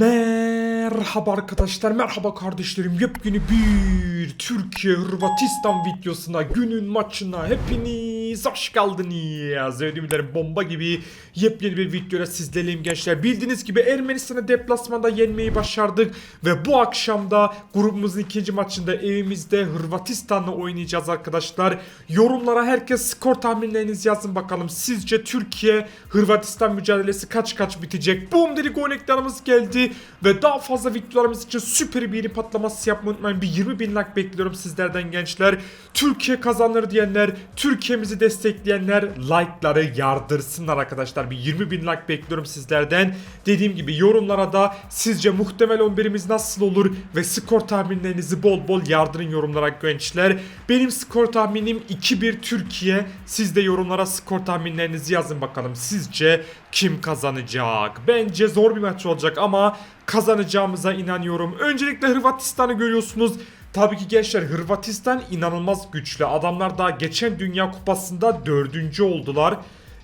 Merhaba arkadaşlar, merhaba kardeşlerim. Yepyeni bir Türkiye Hırvatistan videosuna, günün maçına hepiniz hoş geldiniz. Ödüm dilerim bomba gibi yepyeni bir videoyla sizlerleyim gençler. Bildiğiniz gibi Ermenistan'ı deplasmanda yenmeyi başardık ve bu akşam da grubumuzun ikinci maçında evimizde Hırvatistan'la oynayacağız arkadaşlar. Yorumlara herkes skor tahminlerinizi yazın bakalım. Sizce Türkiye Hırvatistan mücadelesi kaç kaç bitecek? Boom dedik gol ekranımız geldi ve daha fazla videolarımız için süper bir patlaması yapmayı unutmayın. Bir 20 bin like bekliyorum sizlerden gençler. Türkiye kazanır diyenler, Türkiye'mizi destekleyenler like'ları yardırsınlar arkadaşlar. Bir 20 bin like bekliyorum sizlerden. Dediğim gibi yorumlara da sizce muhtemel 11'imiz nasıl olur ve skor tahminlerinizi bol bol yardırın yorumlara gençler. Benim skor tahminim 2-1 Türkiye. Siz de yorumlara skor tahminlerinizi yazın bakalım. Sizce kim kazanacak? Bence zor bir maç olacak ama kazanacağımıza inanıyorum. Öncelikle Hırvatistan'ı görüyorsunuz. Tabii ki gençler Hırvatistan inanılmaz güçlü. Adamlar daha geçen Dünya Kupası'nda dördüncü oldular.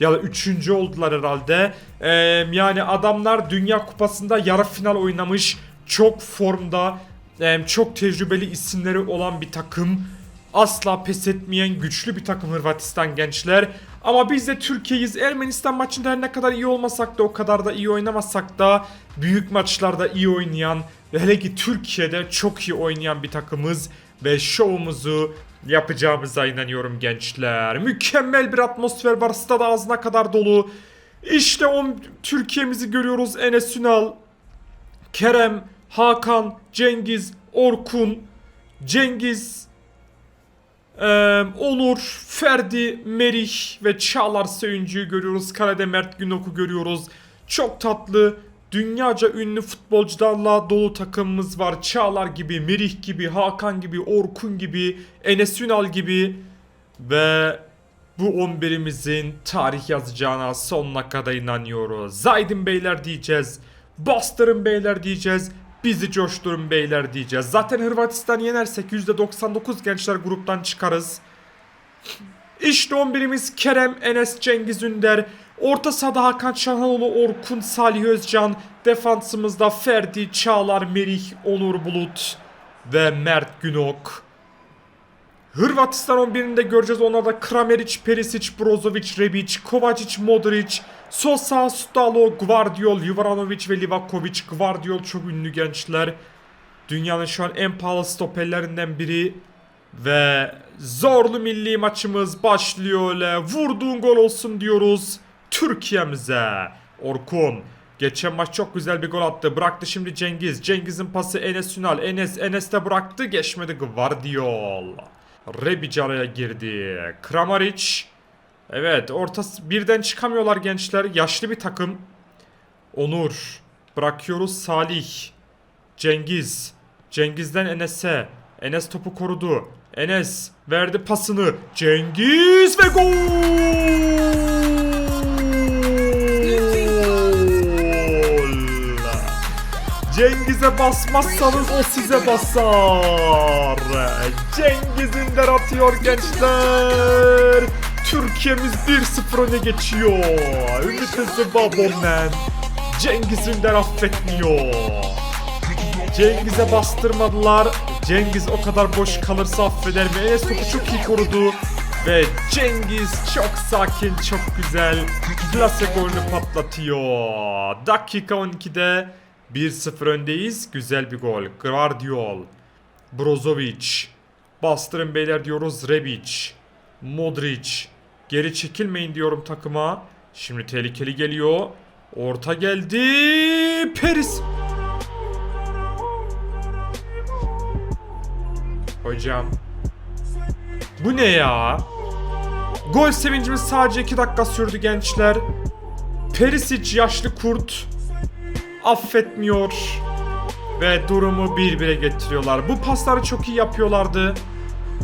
Ya da üçüncü oldular herhalde. Ee, yani adamlar Dünya Kupası'nda yarı final oynamış. Çok formda, çok tecrübeli isimleri olan bir takım. Asla pes etmeyen güçlü bir takım Hırvatistan gençler. Ama biz de Türkiye'yiz. Ermenistan maçında her ne kadar iyi olmasak da o kadar da iyi oynamasak da büyük maçlarda iyi oynayan ve hele ki Türkiye'de çok iyi oynayan bir takımız ve şovumuzu yapacağımıza inanıyorum gençler. Mükemmel bir atmosfer var. Stad ağzına kadar dolu. İşte o Türkiye'mizi görüyoruz. Enes Ünal, Kerem, Hakan, Cengiz, Orkun, Cengiz, ee, Onur, Ferdi, Merih ve Çağlar Söyüncü'yü görüyoruz. Kalede Mert Günok'u görüyoruz. Çok tatlı, dünyaca ünlü futbolcularla dolu takımımız var. Çağlar gibi, Merih gibi, Hakan gibi, Orkun gibi, Enes Ünal gibi ve bu 11'imizin tarih yazacağına sonuna kadar inanıyoruz. Zaydin beyler diyeceğiz. Bastırın beyler diyeceğiz. Bizi coşturun beyler diyeceğiz. Zaten Hırvatistan yenersek %99 gençler gruptan çıkarız. İşte 11'imiz Kerem, Enes, Cengiz Ünder. Orta sahada Hakan Şahanoğlu, Orkun, Salih Özcan. Defansımızda Ferdi, Çağlar, Merih, Onur Bulut ve Mert Günok. Hırvatistan 11'inde göreceğiz. Onlarda Krameric, Perisic, Brozovic, Rebic, Kovacic, Modric, Sosa, Stalo, Guardiol, Juranovic ve Livakovic. Guardiol çok ünlü gençler. Dünyanın şu an en pahalı stoperlerinden biri. Ve zorlu milli maçımız başlıyor öyle. Vurduğun gol olsun diyoruz Türkiye'mize. Orkun. Geçen maç çok güzel bir gol attı. Bıraktı şimdi Cengiz. Cengiz'in pası Enes Ünal. Enes, Enes de bıraktı. Geçmedi Guardiol. Rebic araya girdi. Kramaric. Evet orta birden çıkamıyorlar gençler. Yaşlı bir takım. Onur. Bırakıyoruz Salih. Cengiz. Cengiz'den Enes'e. Enes topu korudu. Enes verdi pasını. Cengiz ve gol. Cengiz'e basmazsanız o size basar. Cengiz Ünder atıyor gençler. Türkiye'miz 1-0 öne geçiyor. Ümit Hızlı Babon'dan. Cengiz Ünder affetmiyor. Cengiz'e bastırmadılar. Cengiz o kadar boş kalırsa affeder mi? Enes topu çok iyi korudu. Ve Cengiz çok sakin, çok güzel. Plase golünü patlatıyor. Dakika 12'de 1-0 öndeyiz. Güzel bir gol. Guardiol. Brozovic. Bastırın beyler diyoruz. Rebic. Modric. Geri çekilmeyin diyorum takıma. Şimdi tehlikeli geliyor. Orta geldi. Peris. Hocam. Bu ne ya? Gol sevincimiz sadece 2 dakika sürdü gençler. Perisic yaşlı kurt. Affetmiyor. Ve durumu 1-1'e getiriyorlar. Bu pasları çok iyi yapıyorlardı.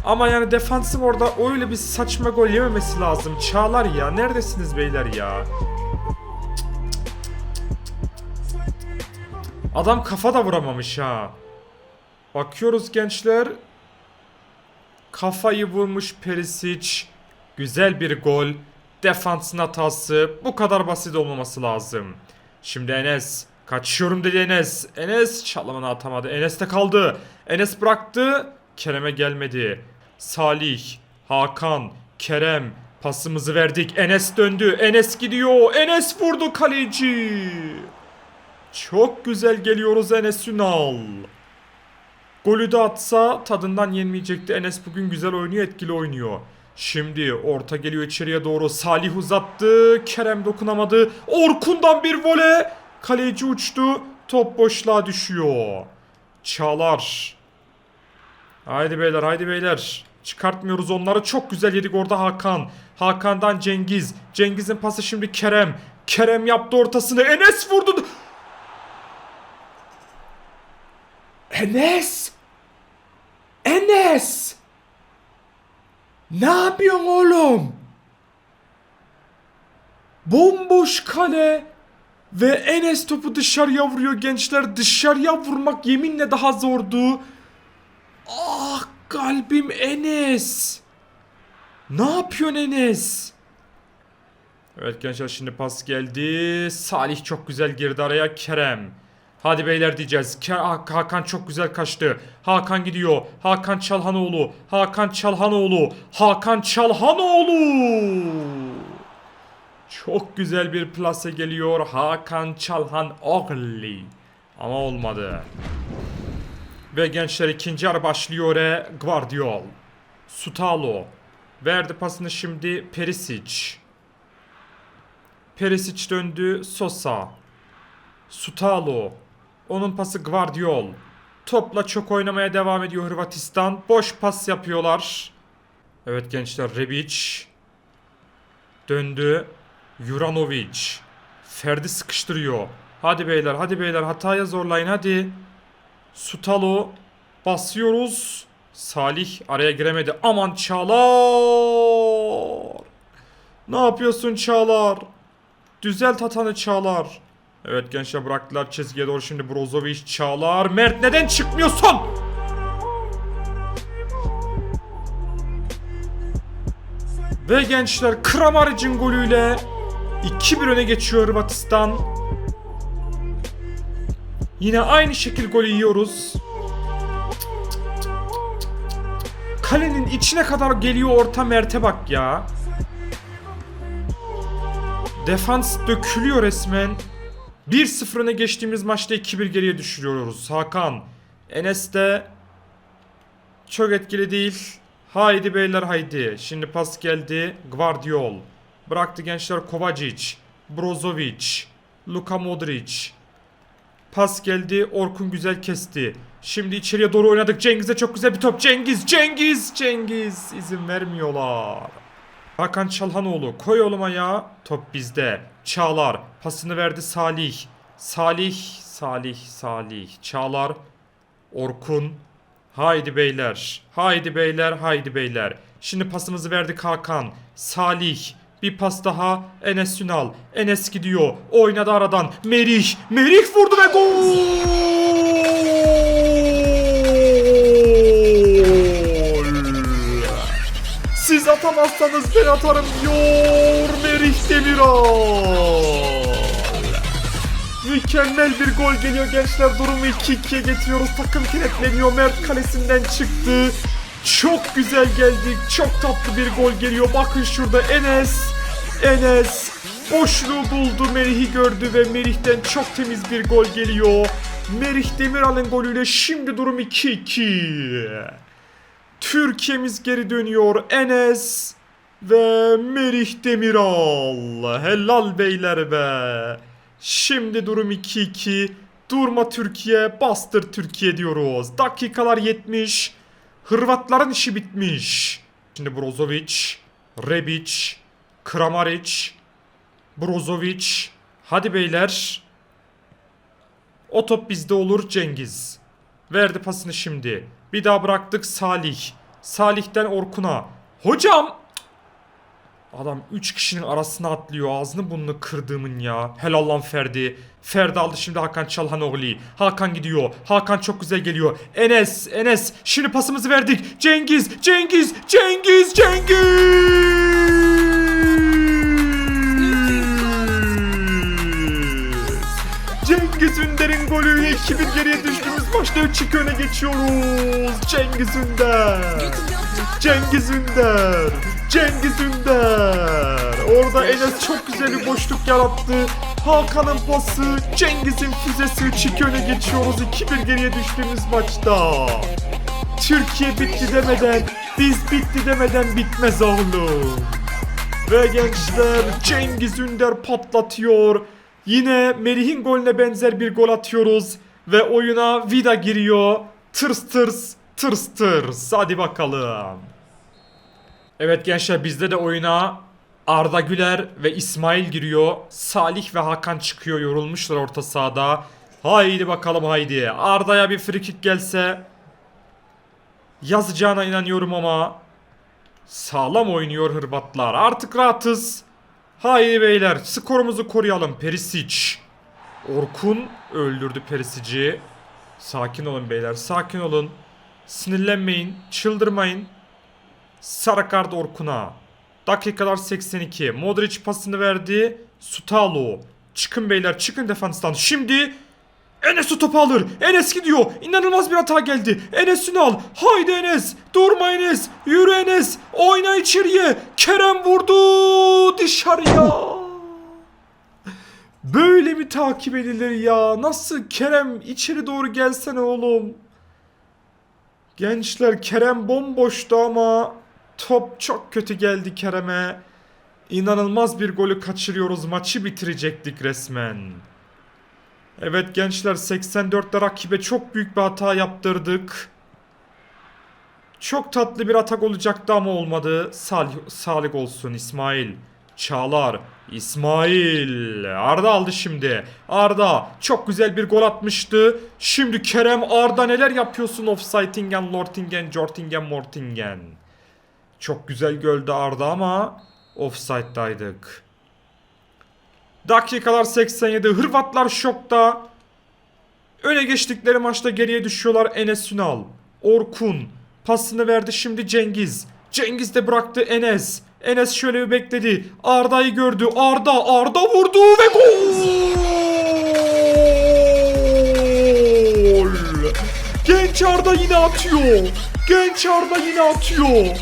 Ama yani defansif orada öyle bir saçma gol yememesi lazım. Çağlar ya. Neredesiniz beyler ya? Adam kafa da vuramamış ha. Bakıyoruz gençler. Kafayı vurmuş Perisic. Güzel bir gol. Defansın hatası. Bu kadar basit olmaması lazım. Şimdi Enes. Kaçıyorum dedi Enes. Enes çalımını atamadı. Enes de kaldı. Enes bıraktı. Kerem'e gelmedi. Salih, Hakan, Kerem pasımızı verdik. Enes döndü. Enes gidiyor. Enes vurdu kaleci. Çok güzel geliyoruz Enes Ünal. Golü de atsa tadından yenmeyecekti. Enes bugün güzel oynuyor, etkili oynuyor. Şimdi orta geliyor içeriye doğru. Salih uzattı. Kerem dokunamadı. Orkun'dan bir vole. Kaleci uçtu. Top boşluğa düşüyor. Çağlar. Haydi beyler, haydi beyler. Çıkartmıyoruz onları. Çok güzel yedik orada Hakan. Hakan'dan Cengiz. Cengiz'in pası şimdi Kerem. Kerem yaptı ortasını. Enes vurdu. Enes! Enes! Ne yapıyorsun oğlum? Bomboş kale ve Enes topu dışarıya vuruyor gençler. Dışarıya vurmak yeminle daha zordu. Ah kalbim Enes. Ne yapıyorsun Enes? Evet gençler şimdi pas geldi. Salih çok güzel girdi araya. Kerem. Hadi beyler diyeceğiz. Hakan çok güzel kaçtı. Hakan gidiyor. Hakan Çalhanoğlu. Hakan Çalhanoğlu. Hakan Çalhanoğlu. Çok güzel bir plase geliyor. Hakan Çalhanoğlu. Ama olmadı. Ve gençler ikinci yarı başlıyor. E, Guardiol. Sutalo. Verdi pasını şimdi Perisic. Perisic döndü Sosa. Sutalo. Onun pası Guardiol. Topla çok oynamaya devam ediyor Hırvatistan. Boş pas yapıyorlar. Evet gençler Rebic. Döndü. Juranovic. Ferdi sıkıştırıyor. Hadi beyler hadi beyler hataya zorlayın hadi. Sutalo. Basıyoruz. Salih araya giremedi. Aman Çağlar. Ne yapıyorsun Çağlar? Düzelt hatanı Çağlar. Evet gençler bıraktılar çizgiye doğru şimdi Brozovic Çağlar. Mert neden çıkmıyorsun? Ve gençler Kramaric'in golüyle 2-1 öne geçiyor Hırvatistan. Yine aynı şekil golü yiyoruz. Kalenin içine kadar geliyor orta Mert'e bak ya. Defans dökülüyor resmen. 1-0 öne geçtiğimiz maçta 2-1 geriye düşürüyoruz. Hakan. Enes de çok etkili değil. Haydi beyler haydi. Şimdi pas geldi. Guardiol. Bıraktı gençler Kovacic. Brozovic. Luka Modric. Pas geldi. Orkun güzel kesti. Şimdi içeriye doğru oynadık. Cengiz'e çok güzel bir top. Cengiz, Cengiz, Cengiz. izin vermiyorlar. Hakan Çalhanoğlu koy oğlum ya. Top bizde. Çağlar pasını verdi Salih. Salih, Salih, Salih. Çağlar, Orkun. Haydi beyler. Haydi beyler, haydi beyler. Şimdi pasımızı verdik Hakan. Salih. Bir pas daha Enes Ünal. Enes gidiyor. Oynadı aradan. Merih. Merih vurdu ve gol. Siz atamazsanız ben atarım diyor Merih Demiral. Mükemmel bir gol geliyor gençler. Durumu 2-2'ye getiriyoruz. Takım kinetleniyor. Mert kalesinden çıktı. Çok güzel geldik. Çok tatlı bir gol geliyor. Bakın şurada Enes. Enes boşluğu buldu. Merih'i gördü ve Merih'ten çok temiz bir gol geliyor. Merih Demiral'ın golüyle şimdi durum 2-2. Türkiye'miz geri dönüyor. Enes ve Merih Demiral. Helal beyler be. Şimdi durum 2-2. Durma Türkiye, bastır Türkiye diyoruz. Dakikalar 70. Hırvatların işi bitmiş. Şimdi Brozovic, Rebic, Kramaric, Brozovic. Hadi beyler. O top bizde olur Cengiz. Verdi pasını şimdi. Bir daha bıraktık Salih. Salih'ten Orkun'a. Hocam! Adam 3 kişinin arasına atlıyor. Ağzını burnunu kırdığımın ya. Helal lan Ferdi. Ferdi aldı şimdi Hakan Çalhanoğlu. Hakan gidiyor. Hakan çok güzel geliyor. Enes, Enes. Şimdi pasımızı verdik. Cengiz, Cengiz, Cengiz. Cengiz golüyle 2-1 geriye düştüğümüz maçta 3-2 öne geçiyoruz. Cengiz Ünder. Cengiz Ünder. Cengiz Ünder. Orada Enes çok güzel bir boşluk yarattı. Hakan'ın pası, Cengiz'in füzesi 3-2 öne geçiyoruz. 2-1 geriye düştüğümüz maçta. Türkiye bitti demeden, biz bitti demeden bitmez oğlum. Ve gençler Cengiz Ünder patlatıyor. Yine Melih'in golüne benzer bir gol atıyoruz. Ve oyuna Vida giriyor. Tırs tırs tırs tırs. Hadi bakalım. Evet gençler bizde de oyuna Arda Güler ve İsmail giriyor. Salih ve Hakan çıkıyor yorulmuşlar orta sahada. Haydi bakalım haydi. Arda'ya bir free kick gelse yazacağına inanıyorum ama Sağlam oynuyor Hırvatlar. Artık rahatız. Haydi beyler skorumuzu koruyalım. Perisic. Orkun öldürdü Perisic'i. Sakin olun beyler sakin olun. Sinirlenmeyin. Çıldırmayın. Sarı kart Orkun'a. Dakikalar 82. Modric pasını verdi. Sutalo. Çıkın beyler çıkın defanstan. Şimdi Enes o topu alır. Enes gidiyor. İnanılmaz bir hata geldi. Enes'ini al. Haydi Enes. Durma Enes. Yürü Enes. Oyna içeriye. Kerem vurdu. Dışarıya. Böyle mi takip edilir ya? Nasıl Kerem içeri doğru gelsene oğlum. Gençler Kerem bomboştu ama top çok kötü geldi Kerem'e. İnanılmaz bir golü kaçırıyoruz. Maçı bitirecektik resmen. Evet gençler 84'te rakibe çok büyük bir hata yaptırdık. Çok tatlı bir atak olacaktı ama olmadı. Salih, Salih olsun İsmail. Çağlar. İsmail. Arda aldı şimdi. Arda çok güzel bir gol atmıştı. Şimdi Kerem Arda neler yapıyorsun offside'ingen, lortingen, jortingen, mortingen. Çok güzel göldü Arda ama offside'daydık. Dakikalar 87. Hırvatlar şokta. Öne geçtikleri maçta geriye düşüyorlar Enes Ünal. Orkun. Pasını verdi şimdi Cengiz. Cengiz de bıraktı Enes. Enes şöyle bir bekledi. Arda'yı gördü. Arda. Arda vurdu ve gol. Genç Arda yine atıyor. Genç Arda yine atıyor.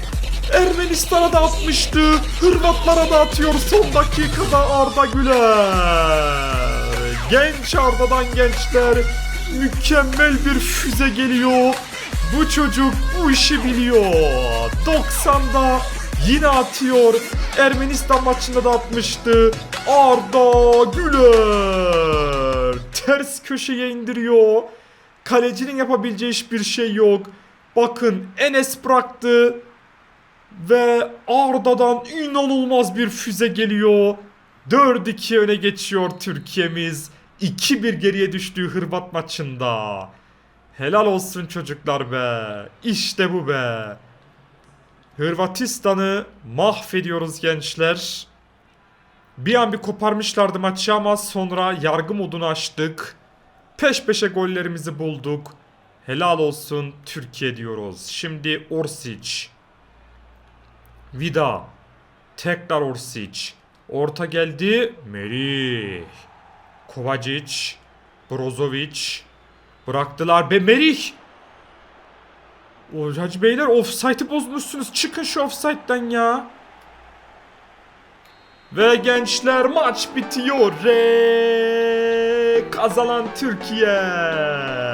Ermenistan'a da atmıştı. Hırvatlara da atıyor son dakikada Arda Güler. Genç Arda'dan gençler mükemmel bir füze geliyor. Bu çocuk bu işi biliyor. 90'da yine atıyor. Ermenistan maçında da atmıştı. Arda Güler. Ters köşeye indiriyor. Kalecinin yapabileceği hiçbir şey yok. Bakın Enes bıraktı. Ve Arda'dan inanılmaz bir füze geliyor. 4-2 öne geçiyor Türkiye'miz. 2-1 geriye düştüğü Hırvat maçında. Helal olsun çocuklar be. İşte bu be. Hırvatistan'ı mahvediyoruz gençler. Bir an bir koparmışlardı maçı ama sonra yargı modunu açtık. Peş peşe gollerimizi bulduk. Helal olsun Türkiye diyoruz. Şimdi Orsic. Vida. Tekrar Orsic. Orta geldi. Merih. Kovacic. Brozovic. Bıraktılar. Be Merih. Hacı beyler offside'ı bozmuşsunuz. Çıkın şu offside'den ya. Ve gençler maç bitiyor. Re kazanan Türkiye.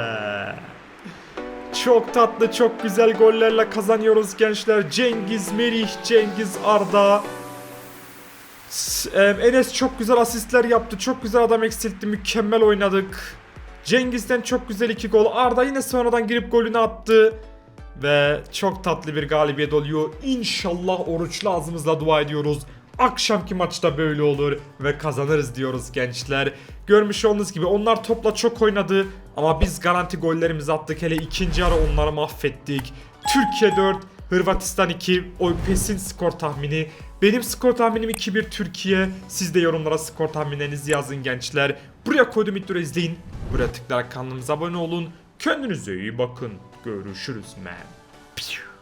Çok tatlı, çok güzel gollerle kazanıyoruz gençler. Cengiz Merih, Cengiz Arda. Enes çok güzel asistler yaptı. Çok güzel adam eksiltti. Mükemmel oynadık. Cengiz'den çok güzel iki gol. Arda yine sonradan girip golünü attı. Ve çok tatlı bir galibiyet oluyor. İnşallah oruçlu ağzımızla dua ediyoruz. Akşamki maçta böyle olur ve kazanırız diyoruz gençler. Görmüş olduğunuz gibi onlar topla çok oynadı ama biz garanti gollerimizi attık. Hele ikinci yarı onları mahvettik. Türkiye 4, Hırvatistan 2. O PES'in skor tahmini. Benim skor tahminim 2-1 Türkiye. Siz de yorumlara skor tahminlerinizi yazın gençler. Buraya koydum videoyu izleyin. Buraya tıklayarak kanalımıza abone olun. Kendinize iyi bakın. Görüşürüz man.